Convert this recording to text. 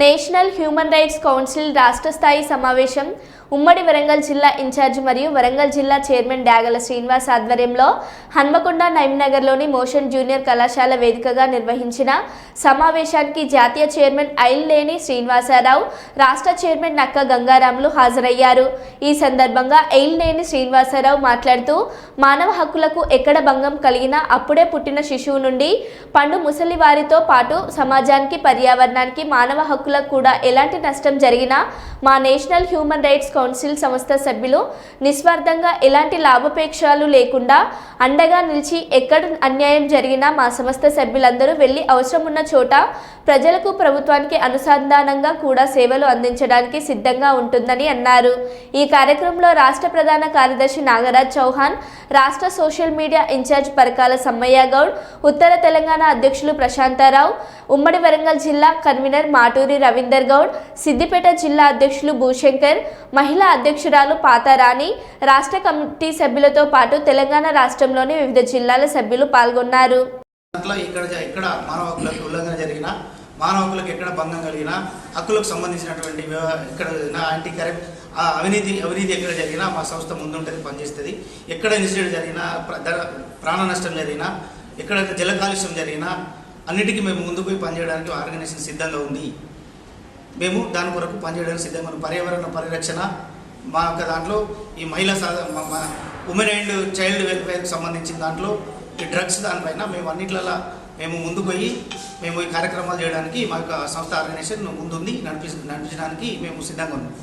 National human rights council రాష్ట్ర స్థాయి సమావేశం ఉమ్మడి వరంగల్ జిల్లా ఇన్ఛార్జ్ మరియు వరంగల్ జిల్లా చైర్మన్ డాగల శ్రీనివాస్ ఆధ్వర్యంలో హన్మకొండ నైమ్నగర్లోని మోషన్ జూనియర్ కళాశాల వేదికగా నిర్వహించిన సమావేశానికి జాతీయ చైర్మన్ ఐల్లేని శ్రీనివాసరావు రాష్ట్ర చైర్మన్ నక్క గంగారాములు హాజరయ్యారు. ఈ సందర్భంగా ఐల్లేని శ్రీనివాసరావు మాట్లాడుతూ మానవ హక్కులకు ఎక్కడ భంగం కలిగినా అప్పుడే పుట్టిన శిశువు నుండి పండు ముసలి వారితో పాటు సమాజానికి పర్యావరణానికి మానవ హక్కు హక్కులకు కూడా ఎలాంటి నష్టం జరిగినా మా నేషనల్ హ్యూమన్ రైట్స్ కౌన్సిల్ సంస్థ సభ్యులు నిస్వార్థంగా ఎలాంటి లాభాపేక్షలు లేకుండా అండగా నిలిచి ఎక్కడ అన్యాయం జరిగినా మా సంస్థ సభ్యులందరూ వెళ్ళి అవసరం ఉన్న చోట ప్రజలకు ప్రభుత్వానికి అనుసంధానంగా కూడా సేవలు అందించడానికి సిద్ధంగా ఉంటుందని అన్నారు. ఈ కార్యక్రమంలో రాష్ట్ర ప్రధాన కార్యదర్శి నాగరాజ్ చౌహాన్ రాష్ట్ర social media incharge Parakala Sammaiah Goud ఉత్తర తెలంగాణ అధ్యక్షులు ప్రశాంతారావు ఉమ్మడి వరంగల్ జిల్లా కన్వీనర్ మాటూరి రవీందర్ గౌడ్ సిద్దిపేట జిల్లా అధ్యక్షులు భూశంకర్ మహిళా అధ్యక్షురాలు పాతారాణి రాష్ట్ర కమిటీ సభ్యులతో పాటు తెలంగాణ రాష్ట్రంలోని వివిధ జిల్లాల సభ్యులు పాల్గొన్నారు. ఇక్కడ ఇక్కడ మానవ హక్కుల ఉల్లంఘన జరిగిన మానవ హక్కులకు ఎక్కడ భంగం కలిగినా హక్కులకు సంబంధించినటువంటి ఎక్కడ ఇక్కడ కరెక్ట్ యాంటీ ఆ అవినీతి అవినీతి ఎక్కడ జరిగినా మా సంస్థ ముందుంటుంది పనిచేస్తుంది. ఎక్కడ ఇన్సిడెంట్ జరిగినా ప్ర- ప్రాణ నష్టం జరిగినా ఎక్కడ జల కాలుష్యం జరిగినా అన్నిటికీ మేము ముందుకు పోయి పనిచేయడానికి ఆర్గనైజేషన్ సిద్ధంగా ఉంది. మేము దాని కొరకు పనిచేయడానికి సిద్ధంగా ఉన్నాం. పర్యావరణ పరిరక్షణ మా యొక్క దాంట్లో ఈ మహిళా సాధ ఉమెన్ అండ్ చైల్డ్ వెల్ఫేర్కి సంబంధించిన దాంట్లో ఈ డ్రగ్స్ దానిపైన మేము అన్నిట్లలో మేము ముందు పోయి మేము ఈ కార్యక్రమాలు చేయడానికి మా యొక్క సంస్థ ఆర్గనైజేషన్ ముందుంది నడిపి నడిపించడానికి మేము సిద్ధంగా ఉన్నాం.